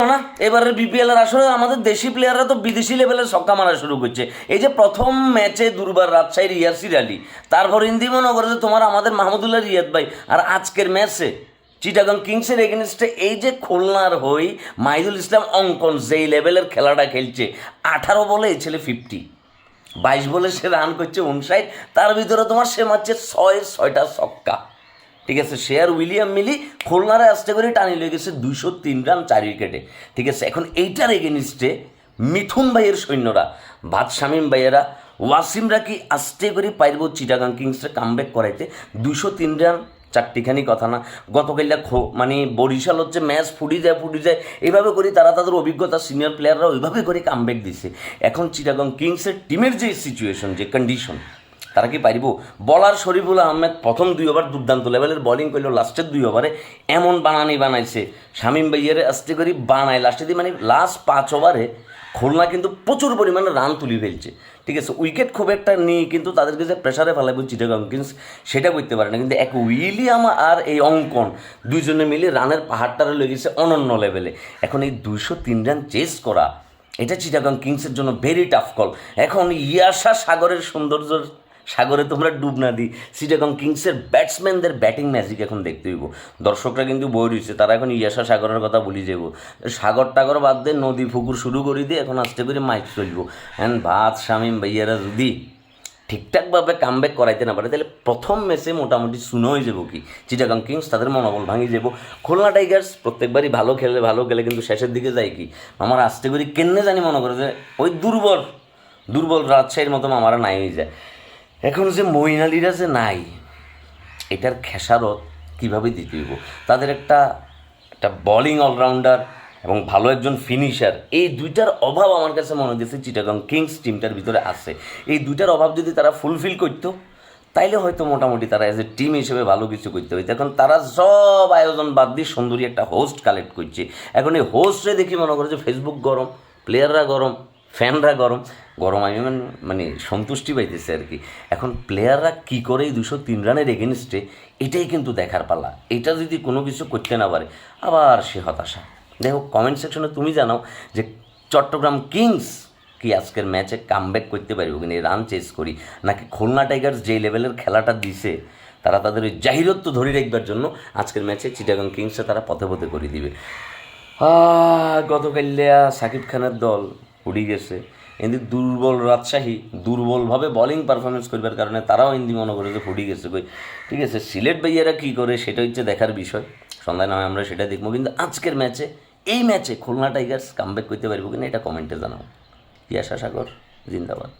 না এবারে বিপিএল এর আসলে আমাদের দেশি প্লেয়াররা তো বিদেশি লেভেলে ছক্কা মারা শুরু করছে। এই যে প্রথম ম্যাচে দুর্বার রাজশাহীর ইয়াসির আলী তারপর ইন্দি মনে করে তোমার আমাদের মাহমুদুল্লাহ রিয়াদ ভাই, আর আজকের ম্যাচে চিটাগাং কিংসের এগেনস্টে এই যে খুলনার হই মাহিদুল ইসলাম অঙ্কন, যেই লেভেলের খেলাটা খেলছে, আঠারো বলে এই ছেলে ফিফটি বাইশ বলে সে রান করছে উনষাট তার ভিতরে তোমার সে মারছে ছয়, ছয়টা ছক্কা। ঠিক আছে আর উইলিয়াম মিলি খুলনারে আসতে করে টানি লেগে গেছে দুইশো তিন রান, চার উইকেটে। ঠিক আছে, এখন এইটার এগেনিস্টে মিথুন ভাইয়ের সৈন্যরা ভাত শামীম ভাইয়েরা, ওয়াসিমরা কি আস্তে করে পাইব চিটাগাং কিংসে কামব্যাক করাইতে? দুইশো তিন রান, চারটিখানি কথা না। গতকালটা খো মানে বরিশাল হচ্ছে ম্যাচ ফুটি যায় ফুটি যায়, এইভাবে করে তারা তাদের অভিজ্ঞতা সিনিয়র প্লেয়াররা ওইভাবে করে কামব্যাক দিছে। এখন চিটাগাং কিংসের টিমের যে সিচুয়েশন যে কন্ডিশন তারা কি পারিব? বলার শরীফুল আহমেদ প্রথম দুই ওভার দুর্দান্ত লেভেলের বোলিং করল লাস্টের দুই ওভারে এমন বানানি বানাইছে। শামীম ভাইয়ের আস্তে করে বানায় লাস্টে দিয়ে মানে লাস্ট পাঁচ ওভারে খুলনা কিন্তু প্রচুর পরিমাণে রান তুলি ফেলছে। ঠিক আছে উইকেট খুব একটা নেই, কিন্তু তাদেরকে যে প্রেশারে ফেলাবো চিটাগাং কিংস সেটা করতে পারে না। কিন্তু এক উইলিয়াম আর এই অঙ্কন দুইজনে মিলে রানের পাহাড়টা পাহাড়টারে লেগেছে অনন্য লেভেলে এখন এই দুইশো তিন রান চেস করা, এটা চিটাগাং কিংসের জন্য ভেরি টাফ কল এখন ইয়াশা সাগরের সৌন্দর্য সাগরে তোমরা ডুব না দিই। সিটাগং কিংসের ব্যাটসম্যানদের ব্যাটিং ম্যাজিক এখন দেখতে হইব। দর্শকরা কিন্তু বই রয়েছে তারা এখন ইয়াশা সাগরের কথা বলি যাব সাগর টাগর বাদ দিয়ে নদী পুকুর শুরু করে দিয়ে এখন আস্তে করে মাইক চলবো। হ্যাঁ ভাত শামিম ভাইয়ারা যদি ঠিকঠাকভাবে কামব্যাক করাইতে না পারে, তাহলে প্রথম ম্যাচে মোটামুটি শুনো হয়ে যাব কি? চিটাগাং কিংস তাদের মনোবল ভাঙিয়ে যাব। খুলনা টাইগার্স প্রত্যেকবারই ভালো খেলে ভালো খেলে কিন্তু শেষের দিকে যায় কি? আমার আস্তে করে কেন্নে জানি মনে করে যে, ওই দুর্বল দুর্বল রাজশাহীর মতো আমারা নাই হয়ে যায়। এখন যে মইনালিরা যে নাই, এটার খেসারত কীভাবে দিতে হইব? তাদের একটা একটা বোলিং অলরাউন্ডার এবং ভালো একজন ফিনিশার এই দুইটার অভাব আমার কাছে মনে হচ্ছে চিটাগাং কিংস টিমটার ভিতরে আছে। এই দুইটার অভাব যদি তারা ফুলফিল করতো, তাইলে হয়তো মোটামুটি তারা এজ এ টিম হিসেবে ভালো কিছু করতে হইতো। এখন তারা সব আয়োজন বাদ দিয়ে সুন্দরী একটা হোস্ট কালেক্ট করছে। এখন এই হোস্টে দেখি মনে করে যে ফেসবুক গরম প্লেয়াররা গরম ফ্যানরা গরম গরম আমি মানে মানে সন্তুষ্টি পাইতেছে আর কি। এখন প্লেয়াররা কী করে এই দুশো তিন রানের এগেনস্টে এটাই কিন্তু দেখার পালা। এটা যদি কোনো কিছু করতে না পারে আবার সে হতাশা। দেখো কমেন্ট সেকশনে তুমি জানাও যে চট্টগ্রাম কিংস কি আজকের ম্যাচে কামব্যাক করতে পারবে কিনা রান চেস করি নাকি খুলনা টাইগার্স যে লেভেলের খেলাটা দিছে তারা তাদের ওই জাহিরত্ব ধরে রাখবার জন্য আজকের ম্যাচে চিটাগাং কিংসে তারা পথে পথে করে দিবে। আহ, গতকালিয়া সাকিব খানের দল গেছে। এদিকে দুর্বল রাজশাহী দুর্বলভাবে বলিং পারফরমেন্স করবার কারণে তারাও হিন্দি মনে করে যে ফুটি গেছে। কই, ঠিক আছে, সিলেট ভাইয়ারা কী করে? সেটা হচ্ছে দেখার বিষয়। সন্ধ্যায় নয় আমরা সেটা দেখব। কিন্তু আজকের ম্যাচে এই ম্যাচে খুলনা টাইগার্স কামব্যাক করতে পারব কিনা এটা কমেন্টে জানাও। ইয়াশা সাগর জিন্দাবাদ।